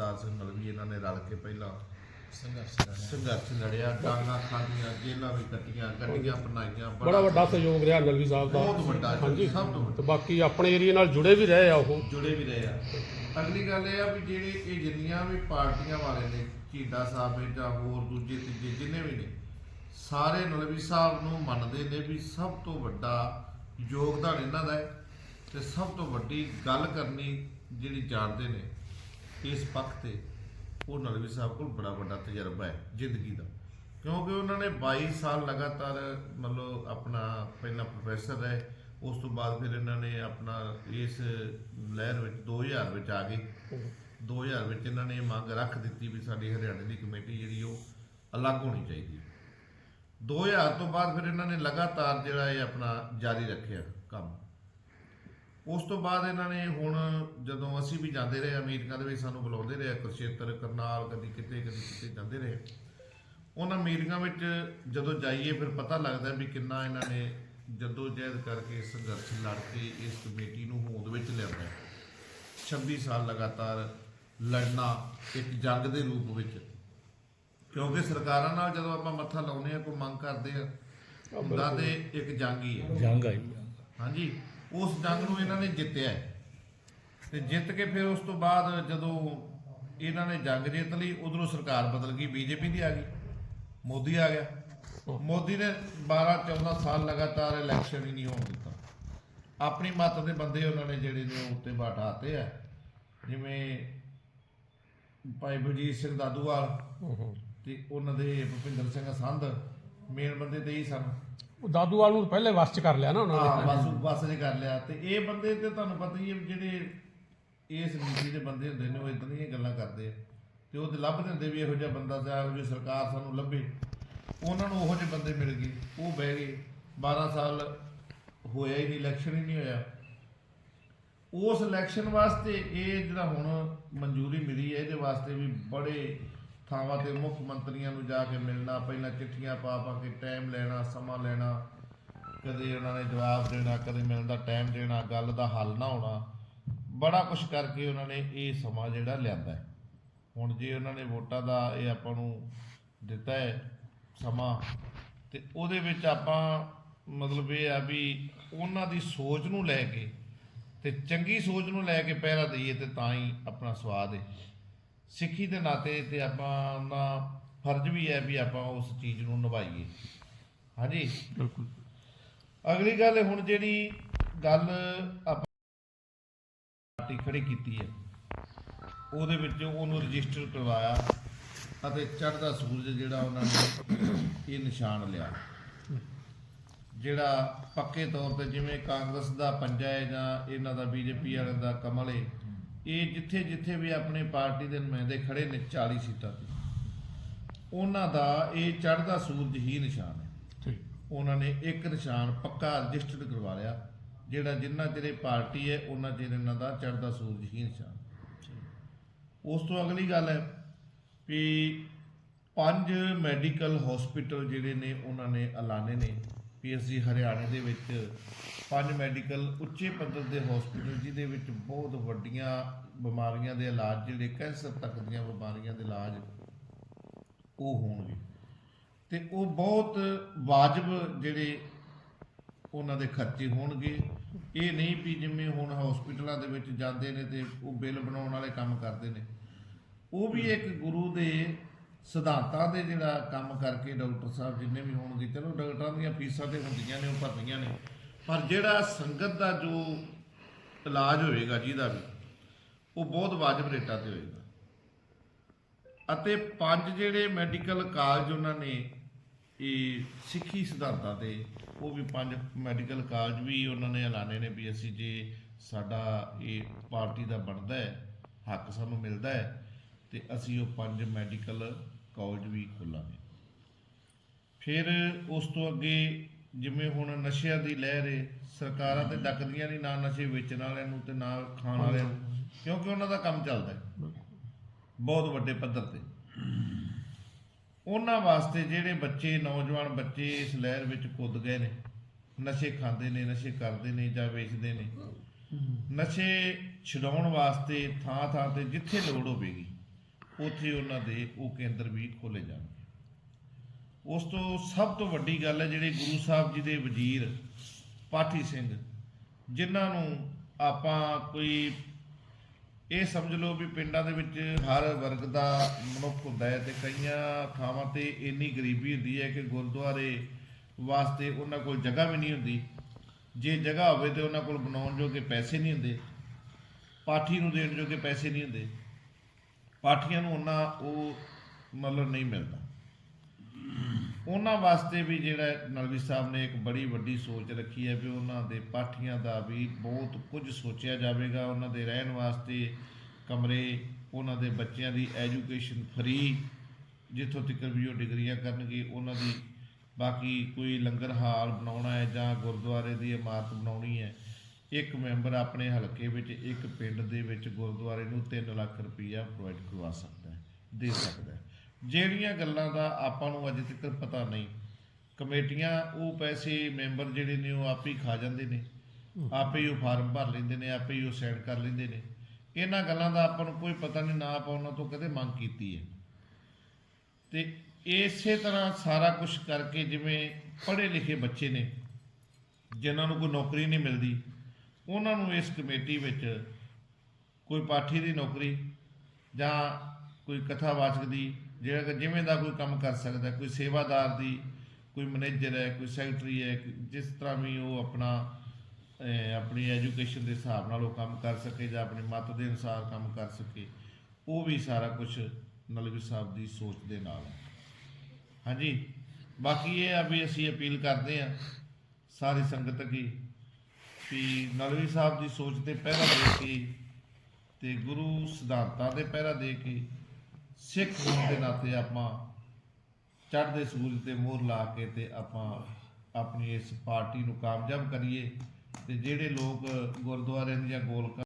ਜਸਦਾਰ ਸਿੰਘ ਮਲਵੀ ਇਹਨਾਂ ਨੇ ਰਲ ਕੇ ਪਹਿਲਾਂ। ਸੰਘਰਸ਼ ਲੜਿਆ। ਡਾਂਗਾ ਖਾਧੀਆਂ ਜੇਲਾਂ ਵੀ ਕੱਟੀਆਂ ਗੱਡੀਆਂ ਬਣਾਈਆਂ ਬੜਾ ਵੱਡਾ ਸਹਿਯੋਗ ਰਿਹਾ ਨਲਵੀ ਸਾਹਿਬ ਦਾ। ਬਹੁਤ ਵੱਡਾ ਹਾਂਜੀ। ਸਭ ਤੋਂ ਵੱਡਾ। ਤੇ ਬਾਕੀ ਆਪਣੇ ਏਰੀਆ ਨਾਲ ਜੁੜੇ ਵੀ ਰਹੇ ਆ ਉਹ। ਜੁੜੇ ਵੀ ਰਹੇ ਆ। ਅਗਲੀ ਗੱਲ ਇਹ ਆ ਵੀ ਜਿਹੜੇ ਇਹ ਜਿੰਨੀਆਂ ਵੀ ਪਾਰਟੀਆਂ ਵਾਲੇ ਨੇ ਝੀਡਾ ਸਾਹਿਬ ਹੈ ਜਾਂ ਹੋਰ ਦੂਜੇ ਤੀਜੇ ਜਿੰਨੇ ਵੀ ਨੇ ਸਾਰੇ ਨਲਵੀ ਸਾਹਿਬ ਨੂੰ ਮੰਨਦੇ ਨੇ ਵੀ ਸਭ ਤੋਂ ਵੱਡਾ ਯੋਗਦਾਨ ਇਹਨਾਂ ਦਾ ਹੈ ਤੇ ਸਭ ਤੋਂ ਵੱਡੀ ਗੱਲ ਕਰਨੀ ਜਿਹੜੀ ਜਾਣਦੇ ਨੇ ਇਸ ਪੱਖ ਤੇ ਉਹ ਨਲਵੀ ਸਾਹਿਬ ਕੋਲ ਬੜਾ ਵੱਡਾ ਤਜਰਬਾ ਹੈ, ਜ਼ਿੰਦਗੀ ਦਾ। ਕਿਉਂਕਿ ਉਹਨਾਂ ਨੇ 22 ਸਾਲ ਲਗਾਤਾਰ ਮਤਲਬ ਆਪਣਾ ਪਹਿਲਾਂ ਪ੍ਰੋਫੈਸਰ ਰਹੇ, ਉਸ ਤੋਂ ਬਾਅਦ ਫਿਰ ਇਹਨਾਂ ਨੇ ਆਪਣਾ ਇਸ ਲਹਿਰ ਵਿੱਚ 2000 ਵਿੱਚ ਆ ਗਏ। 2000 ਵਿੱਚ ਇਹਨਾਂ ਨੇ ਇਹ ਮੰਗ ਰੱਖ ਦਿੱਤੀ ਵੀ ਸਾਡੀ ਹਰਿਆਣੇ ਦੀ ਕਮੇਟੀ ਜਿਹੜੀ ਉਹ ਅਲੱਗ ਹੋਣੀ ਚਾਹੀਦੀ ਹੈ। 2000 ਤੋਂ ਬਾਅਦ ਫਿਰ ਇਹਨਾਂ ਨੇ ਲਗਾਤਾਰ ਜਿਹੜਾ ਇਹ ਆਪਣਾ ਜਾਰੀ ਰੱਖਿਆ ਕੰਮ। ਉਸ ਤੋਂ ਬਾਅਦ ਇਹਨਾਂ ਨੇ ਹੁਣ ਜਦੋਂ ਅਸੀਂ ਵੀ ਜਾਂਦੇ ਰਹੇ ਅਮਰੀਕਾ ਦੇ ਵਿੱਚ ਸਾਨੂੰ ਬੁਲਾਉਂਦੇ ਰਹੇ ਕੁਰਸ਼ੇਤਰ ਕਰਨਾਲ ਕਦੀ ਕਿਤੇ ਕਦੀ ਕਿਤੇ ਜਾਂਦੇ ਰਹੇ। ਉਹਨਾਂ ਮੀਟਿੰਗਾਂ ਵਿੱਚ ਜਦੋਂ ਜਾਈਏ ਫਿਰ ਪਤਾ ਲੱਗਦਾ ਵੀ ਕਿੰਨਾ ਇਹਨਾਂ ਨੇ ਜਦੋਂ ਜਹਿਦ ਕਰਕੇ ਸੰਘਰਸ਼ ਲੜ ਕੇ ਇਸ ਕਮੇਟੀ ਨੂੰ ਹੋਂਦ ਵਿੱਚ ਲਿਆਂਦਾ ਹੈ। 26 ਸਾਲ ਲਗਾਤਾਰ ਲੜਨਾ ਇੱਕ ਜੰਗ ਦੇ ਰੂਪ ਵਿੱਚ। ਕਿਉਂਕਿ ਸਰਕਾਰਾਂ ਨਾਲ ਜਦੋਂ ਆਪਾਂ ਮੱਥਾ ਲਾਉਂਦੇ ਆ ਕੋਈ ਮੰਗ ਕਰਦੇ ਆ ਹੁੰਦਾ ਤੇ ਇੱਕ ਜੰਗ ਹੀ ਹੈ। ਜੰਗ ਆਈ ਹਾਂਜੀ। ਉਸ ਜੰਗ ਨੂੰ ਇਹਨਾਂ ਨੇ ਜਿੱਤਿਆ ਹੈ। ਤੇ ਜਿੱਤ ਕੇ ਫਿਰ ਉਸ ਤੋਂ ਬਾਅਦ ਜਦੋਂ ਇਹਨਾਂ ਨੇ ਜੰਗ ਜਿੱਤ ਲਈ ਉਧਰੋਂ ਸਰਕਾਰ ਬਦਲ ਗਈ ਬੀਜੇਪੀ ਦੀ ਆ ਗਈ। ਮੋਦੀ ਆ ਗਿਆ। ਮੋਦੀ ਨੇ 12 14 ਸਾਲ ਲਗਾਤਾਰ ਇਲੈਕਸ਼ਨ ਹੀ ਨਹੀਂ ਹੋਣ ਦਿੱਤਾ। ਆਪਣੀ ਮੱਤ ਦੇ ਬੰਦੇ ਉਹਨਾਂ ਨੇ ਜਿਹੜੇ ਨੇ ਉਹ ਉੱਤੇ ਬਿਠਾਤੇ ਆ। ਜਿਵੇਂ ਭਾਈ ਬਲਜੀਤ ਸਿੰਘ ਦਾਦੂਵਾਲ ਤੇ ਉਹਨਾਂ ਦੇ ਭੁਪਿੰਦਰ ਸਿੰਘ ਸੰਧ ਮੇਨ ਬੰਦੇ ਤੇ ਹੀ ਸਨ। ਉਹ ਦਾਦੂਵਾਲ ਨੂੰ ਪਹਿਲੇ ਵਸ ਚ ਕਰ ਲਿਆ ਨਾ ਉਹਨਾਂ ਹਾਂ ਨੇ ਬਸ ਬਸ ਨੇ ਕਰ ਲਿਆ। ਤੇ ਇਹ ਬੰਦੇ ਤੇ ਤੁਹਾਨੂੰ ਪਤਾ ਹੀ ਹੈ ਵੀ ਜਿਹੜੇ ਇਸ ਨੀਤੀ ਦੇ ਬੰਦੇ ਹੁੰਦੇ ਨੇ, ਉਹ ਇਦਾਂ ਦੀਆਂ ਗੱਲਾਂ ਕਰਦੇ ਆ। ਤੇ ਉਹ ਤੇ ਲੱਭ ਦਿੰਦੇ ਵੀ ਇਹੋ ਜਿਹਾ ਬੰਦਾ ਜਾਂ ਇਹੋ ਜਿਹੀ ਸਰਕਾਰ ਸਾਨੂੰ ਲੱਭੇ। ਉਹਨਾਂ ਨੂੰ ਉਹੋ ਜਿਹੇ ਬੰਦੇ ਮਿਲ ਗਏ। ਉਹ ਬਹਿ ਗਏ। 12 ਸਾਲ ਹੋਇਆ ਹੀ ਨਹੀਂ ਇਲੈਕਸ਼ਨ ਹੀ ਨਹੀਂ ਹੋਇਆ। ਉਸ ਇਲੈਕਸ਼ਨ ਵਾਸਤੇ ਇਹ ਜਿਹੜਾ ਹੁਣ ਮਨਜ਼ੂਰੀ ਮਿਲੀ ਹੈ, ਇਹਦੇ ਵਾਸਤੇ ਵੀ ਬੜੇ ਥਾਵਾਂ ਤੇ ਮੁੱਖ ਮੰਤਰੀਆਂ ਨੂੰ ਜਾ ਕੇ ਮਿਲਣਾ, ਪਹਿਲਾਂ ਚਿੱਠੀਆਂ ਪਾ ਪਾ ਕੇ ਟਾਈਮ ਲੈਣਾ, ਸਮਾਂ ਲੈਣਾ, ਕਦੇ ਉਹਨਾਂ ਨੇ ਜਵਾਬ ਦੇਣਾ, ਕਦੇ ਮਿਲਣ ਦਾ ਟਾਈਮ ਦੇਣਾ, ਗੱਲ ਦਾ ਹੱਲ ਨਾ ਹੋਣਾ, ਬੜਾ ਕੁਝ ਕਰਕੇ ਉਹਨਾਂ ਨੇ ਇਹ ਸਮਾਂ ਜਿਹੜਾ ਲਿਆਂਦਾ ਹੁਣ ਜੇ ਉਹਨਾਂ ਨੇ ਵੋਟਾਂ ਦਾ ਇਹ ਆਪਾਂ ਨੂੰ ਦਿੱਤਾ ਹੈ ਸਮਾਂ, ਤੇ ਉਹਦੇ ਵਿੱਚ ਆਪਾਂ ਮਤਲਬ ਇਹ ਆ ਵੀ ਉਹਨਾਂ ਦੀ ਸੋਚ ਨੂੰ ਲੈ ਕੇ ਤੇ ਚੰਗੀ ਸੋਚ ਨੂੰ ਲੈ ਕੇ ਪਹਿਰਾ ਦਈਏ ਤੇ ਤਾਂ ਹੀ ਆਪਣਾ ਸਵਾਦ ਹੈ। ਸਿੱਖੀ ਦੇ ਨਾਤੇ ਤੇ ਆਪਾਂ ਦਾ ਫਰਜ਼ ਵੀ ਹੈ ਵੀ ਆਪਾਂ ਉਸ ਚੀਜ਼ ਨੂੰ ਨਿਭਾਈਏ। ਹਾਂਜੀ? ਬਿਲਕੁਲ। ਅਗਲੀ ਗੱਲ ਹੁਣ ਜਿਹੜੀ ਗੱਲ ਆਪਾਂ ਪਾਰਟੀ ਖੜੀ ਕੀਤੀ ਹੈ ਉਹਦੇ ਵਿੱਚ ਉਹਨੂੰ ਰਜਿਸਟਰ ਕਰਵਾਇਆ ਅਤੇ ਚੜ੍ਹਦਾ ਸੂਰਜ ਜਿਹੜਾ ਉਹਨਾਂ ਨੇ ਇਹ ਨਿਸ਼ਾਨ ਲਿਆ। ਜਿਹੜਾ ਪੱਕੇ ਤੌਰ ਤੇ ਜਿਵੇਂ ਕਾਂਗਰਸ ਦਾ ਪੰਜਾ ਹੈ ਜਾਂ ਇਹਨਾਂ ਦਾ ਬੀਜੇਪੀ ਵਾਲਿਆਂ ਦਾ ਕਮਲ ਹੈ ਇਹ ਜਿੱਥੇ ਜਿੱਥੇ ਵੀ ਆਪਣੀ ਪਾਰਟੀ ਦੇ ਨੁਮਾਇੰਦੇ ਖੜੇ ਨੇ 40 ਸੀਟਾਂ ਤੇ। ਉਹਨਾਂ ਦਾ ਇਹ ਚੜ੍ਹਦਾ ਸੂਰਜ ਹੀ ਨਿਸ਼ਾਨ ਹੈ। ਠੀਕ। ਉਹਨਾਂ ਨੇ ਇੱਕ ਨਿਸ਼ਾਨ ਪੱਕਾ ਰਜਿਸਟਰਡ ਕਰਵਾ ਲਿਆ। ਜਿਹੜਾ ਜਿੰਨਾ ਚਿਰ ਪਾਰਟੀ ਹੈ ਉਹਨਾਂ ਚਿਰ ਇਹਨਾਂ ਦਾ ਚੜ੍ਹਦਾ ਸੂਰਜ ਹੀ ਨਿਸ਼ਾਨ। ਉਸ ਤੋਂ ਅਗਲੀ ਗੱਲ ਹੈ ਵੀ ਪੰਜ ਮੈਡੀਕਲ ਹਸਪੀਟਲ ਜਿਹੜੇ ਨੇ ਉਹਨਾਂ ਨੇ ਐਲਾਨੇ ਨੇ। ਵੀ ਅਸੀਂ ਹਰਿਆਣੇ ਦੇ ਵਿੱਚ ਪੰਜ ਮੈਡੀਕਲ ਉੱਚੇ ਪੱਧਰ ਦੇ ਹਸਪੀਟਲ ਜਿਹਦੇ ਵਿੱਚ ਬਹੁਤ ਵੱਡੀਆਂ ਬਿਮਾਰੀਆਂ ਦੇ ਇਲਾਜ, ਜਿਹੜੇ ਕੈਂਸਰ ਤੱਕ ਦੀਆਂ ਬਿਮਾਰੀਆਂ ਦੇ ਇਲਾਜ ਉਹ ਹੋਣਗੇ। ਤੇ ਉਹ ਬਹੁਤ ਵਾਜਬ ਜਿਹੜੇ ਉਹਨਾਂ ਦੇ ਖਰਚੇ ਹੋਣਗੇ। ਇਹ ਨਹੀਂ ਵੀ ਜਿਵੇਂ ਹੁਣ ਹਸਪੀਟਲਾਂ ਦੇ ਵਿੱਚ ਜਾਂਦੇ ਨੇ ਤੇ ਉਹ ਬਿੱਲ ਬਣਾਉਣ ਵਾਲੇ ਕੰਮ ਕਰਦੇ ਨੇ। ਉਹ ਵੀ ਇੱਕ ਗੁਰੂ ਦੇ ਸਿਧਾਂਤਾਂ ਦੇ ਜਿਹੜਾ ਕੰਮ ਕਰਕੇ ਡਾਕਟਰ ਸਾਹਿਬ ਜਿੰਨੇ ਵੀ ਹੋਣਗੇ, ਚਲੋ ਡਾਕਟਰਾਂ ਦੀਆਂ ਫੀਸਾਂ ਤੇ ਹੁੰਦੀਆਂ ਨੇ, ਉਹ ਭਰਨੀਆਂ ਨੇ। ਪਰ ਜਿਹੜਾ ਸੰਗਤ ਦਾ ਜੋ ਇਲਾਜ ਹੋਏਗਾ ਜਿਹਦਾ ਵੀ, ਉਹ ਬਹੁਤ ਵਾਜਬ ਰੇਟਾਂ ਤੇ ਹੋਏਗਾ। ਅਤੇ ਪੰਜ ਜਿਹੜੇ ਮੈਡੀਕਲ ਕਾਲਜ ਉਹਨਾਂ ਨੇ, ਇਹ ਸਿੱਖੀ ਸਿਧਾਂਤਾਂ ਤੇ, ਉਹ ਵੀ ਪੰਜ ਮੈਡੀਕਲ ਕਾਲਜ ਵੀ ਉਹਨਾਂ ਨੇ ਐਲਾਨੇ ਨੇ ਵੀ ਅਸੀਂ ਜੇ ਸਾਡਾ ਇਹ ਪਾਰਟੀ ਦਾ ਬਣਦਾ ਹੈ, ਹੱਕ ਸਾਨੂੰ ਮਿਲਦਾ ਹੈ ਤੇ ਅਸੀਂ ਉਹ ਪੰਜ ਮੈਡੀਕਲ ਕਾਲਜ ਵੀ ਖੋਲਾਂਗੇ। ਫਿਰ ਉਸ ਤੋਂ ਅੱਗੇ ਜਿਵੇਂ ਹੁਣ ਨਸ਼ਿਆਂ ਦੀ ਲਹਿਰ ਹੈ ਸਰਕਾਰਾਂ ਤੇ ਡੱਕਦੀਆਂ ਨਹੀਂ ਨਾ ਨਸ਼ੇ ਵੇਚਣ ਵਾਲਿਆਂ ਨੂੰ ਤੇ ਨਾ ਖਾਣ ਵਾਲਿਆਂ ਨੂੰ ਕਿਉਂਕਿ ਉਹਨਾਂ ਦਾ ਕੰਮ ਚੱਲਦਾ ਹੈ ਬਹੁਤ ਵੱਡੇ ਪੱਧਰ ਤੇ। ਉਹਨਾਂ ਵਾਸਤੇ ਜਿਹੜੇ ਬੱਚੇ ਨੌਜਵਾਨ ਬੱਚੇ ਇਸ ਲਹਿਰ ਵਿੱਚ ਕੁੱਦ ਗਏ ਨੇ ਨਸ਼ੇ ਖਾਂਦੇ ਨੇ ਨਸ਼ੇ ਕਰਦੇ ਨੇ ਜਾਂ ਵੇਚਦੇ ਨੇ ਨਸ਼ੇ ਛਡਾਉਣ ਵਾਸਤੇ ਥਾਂ ਥਾਂ ਤੇ ਜਿੱਥੇ ਲੋੜ ਹੋਵੇਗੀ ਉੱਥੇ ਉਹਨਾਂ ਦੇ ਉਹ ਕੇਂਦਰ ਵੀ ਖੋਲੇ ਜਾਣਗੇ। ਉਸ ਤੋਂ ਸਭ ਤੋਂ ਵੱਡੀ ਗੱਲ ਹੈ ਜਿਹੜੇ ਗੁਰੂ ਸਾਹਿਬ ਜੀ ਦੇ ਵਜ਼ੀਰ ਪਾਠੀ ਸਿੰਘ, ਜਿਨ੍ਹਾਂ ਨੂੰ ਆਪਾਂ ਕੋਈ ਇਹ ਸਮਝ ਲਓ ਵੀ ਪਿੰਡਾਂ ਦੇ ਵਿੱਚ ਹਰ ਵਰਗ ਦਾ ਮਨੁੱਖ ਹੁੰਦਾ ਹੈ ਤੇ ਕਈਆਂ ਥਾਵਾਂ ਤੇ ਇੰਨੀ ਗਰੀਬੀ ਹੁੰਦੀ ਹੈ ਕਿ ਗੁਰਦੁਆਰੇ ਵਾਸਤੇ ਉਹਨਾਂ ਕੋਲ ਜਗ੍ਹਾ ਵੀ ਨਹੀਂ ਹੁੰਦੀ। ਜੇ ਜਗ੍ਹਾ ਹੋਵੇ ਤੇ ਉਹਨਾਂ ਕੋਲ ਬਣਾਉਣ ਜੋਗੇ ਪੈਸੇ ਨਹੀਂ ਹੁੰਦੇ, ਪਾਠੀ ਨੂੰ ਦੇਣ ਜੋਗੇ ਪੈਸੇ ਨਹੀਂ ਹੁੰਦੇ। ਪਾਠੀਆਂ ਨੂੰ ਉਹਨਾਂ ਉਹ ਮਤਲਬ ਨਹੀਂ ਮਿਲਦਾ। ਉਹਨਾਂ ਵਾਸਤੇ ਵੀ ਜਿਹੜਾ ਨਲਵੀ ਸਾਹਿਬ ਨੇ ਇੱਕ ਬੜੀ ਵੱਡੀ ਸੋਚ ਰੱਖੀ ਹੈ ਵੀ ਉਹਨਾਂ ਦੇ ਪਾਠੀਆਂ ਦਾ ਵੀ ਬਹੁਤ ਕੁਝ ਸੋਚਿਆ ਜਾਵੇਗਾ। ਉਹਨਾਂ ਦੇ ਰਹਿਣ ਵਾਸਤੇ ਕਮਰੇ, ਉਹਨਾਂ ਦੇ ਬੱਚਿਆਂ ਦੀ ਐਜੂਕੇਸ਼ਨ ਫ੍ਰੀ, ਜਿੱਥੋਂ ਤੱਕ ਵੀ ਉਹ ਡਿਗਰੀਆਂ ਕਰਨਗੇ, ਉਹਨਾਂ ਦੀ ਬਾਕੀ ਕੋਈ ਲੰਗਰ ਹਾਲ ਬਣਾਉਣਾ ਹੈ ਜਾਂ ਗੁਰਦੁਆਰੇ ਦੀ ਇਮਾਰਤ ਬਣਾਉਣੀ ਹੈ ਇੱਕ ਮੈਂਬਰ ਆਪਣੇ ਹਲਕੇ ਵਿੱਚ ਇੱਕ ਪਿੰਡ ਦੇ ਵਿੱਚ ਗੁਰਦੁਆਰੇ ਨੂੰ 3 ਲੱਖ ਰੁਪਈਆ ਪ੍ਰੋਵਾਈਡ ਕਰਵਾ ਸਕਦਾ ਹੈ ਦੇ ਸਕਦਾ ਹੈ। ਜਿਹੜੀਆਂ ਗੱਲਾਂ ਦਾ ਆਪਾਂ ਨੂੰ ਅਜੇ ਤੱਕ ਪਤਾ ਨਹੀਂ। ਕਮੇਟੀਆਂ ਉਹ ਪੈਸੇ ਮੈਂਬਰ ਜਿਹੜੇ ਨੇ ਉਹ ਆਪੇ ਹੀ ਖਾ ਜਾਂਦੇ ਨੇ। ਆਪੇ ਹੀ ਉਹ ਫਾਰਮ ਭਰ ਲੈਂਦੇ ਨੇ ਆਪੇ ਹੀ ਉਹ ਸਾਈਨ ਕਰ ਲੈਂਦੇ ਨੇ। ਇਹਨਾਂ ਗੱਲਾਂ ਦਾ ਆਪਾਂ ਨੂੰ ਕੋਈ ਪਤਾ ਨਹੀਂ ਨਾ ਆਪਾਂ ਉਹਨਾਂ ਤੋਂ ਕਦੇ ਮੰਗ ਕੀਤੀ ਹੈ। ਤੇ ਇਸੇ ਤਰ੍ਹਾਂ ਸਾਰਾ ਕੁਝ ਕਰਕੇ ਜਿਵੇਂ ਪੜ੍ਹੇ ਲਿਖੇ ਬੱਚੇ ਨੇ ਜਿਨ੍ਹਾਂ ਨੂੰ ਕੋਈ ਨੌਕਰੀ ਨਹੀਂ ਮਿਲਦੀ ਉਹਨਾਂ ਨੂੰ ਇਸ ਕਮੇਟੀ ਵਿੱਚ ਕੋਈ ਪਾਠੀ ਦੀ ਨੌਕਰੀ ਜਾਂ ਕੋਈ ਕਥਾਵਾਚਕ ਦੀ, ਜਿਹੜਾ ਕਿ ਜਿਵੇਂ ਦਾ ਕੋਈ ਕੰਮ ਕਰ ਸਕਦਾ, ਕੋਈ ਸੇਵਾਦਾਰ ਦੀ, ਕੋਈ ਮੈਨੇਜਰ ਹੈ, ਕੋਈ ਸੈਕਟਰੀ ਹੈ ਜਿਸ ਤਰ੍ਹਾਂ ਵੀ ਉਹ ਆਪਣਾ ਆਪਣੀ ਐਜੂਕੇਸ਼ਨ ਦੇ ਹਿਸਾਬ ਨਾਲ ਉਹ ਕੰਮ ਕਰ ਸਕੇ ਜਾਂ ਆਪਣੀ ਮੱਤ ਦੇ ਅਨੁਸਾਰ ਕੰਮ ਕਰ ਸਕੇ, ਉਹ ਵੀ ਸਾਰਾ ਕੁਝ ਨਲਵੀ ਸਾਹਿਬ ਦੀ ਸੋਚ ਦੇ ਨਾਲ ਹੈ। ਹਾਂਜੀ, ਬਾਕੀ ਇਹ ਆ ਵੀ ਅਸੀਂ ਅਪੀਲ ਕਰਦੇ ਹਾਂ ਸਾਰੀ ਸੰਗਤ ਅੱਗੇ ਕਿ ਨਲਵੀ ਸਾਹਿਬ ਦੀ ਸੋਚ ਤੇ ਪਹਿਰਾ ਦੇ ਕੇ ਤੇ ਗੁਰੂ ਸਿਧਾਂਤਾਂ ਦੇ ਪਹਿਰਾ ਦੇ ਕੇ ਸਿੱਖ ਹੋਣ ਦੇ ਨਾਤੇ ਆਪਾਂ ਚੜ੍ਹਦੇ ਸੂਰਜ ਤੇ ਮੋਹਰ ਲਾ ਕੇ ਤੇ ਆਪਾਂ ਆਪਣੀ ਇਸ ਪਾਰਟੀ ਨੂੰ ਕਾਮਯਾਬ ਕਰੀਏ ਤੇ ਜਿਹੜੇ ਲੋਕ ਗੁਰਦੁਆਰਿਆਂ ਦੀਆਂ ਗੋਲਕਾਂ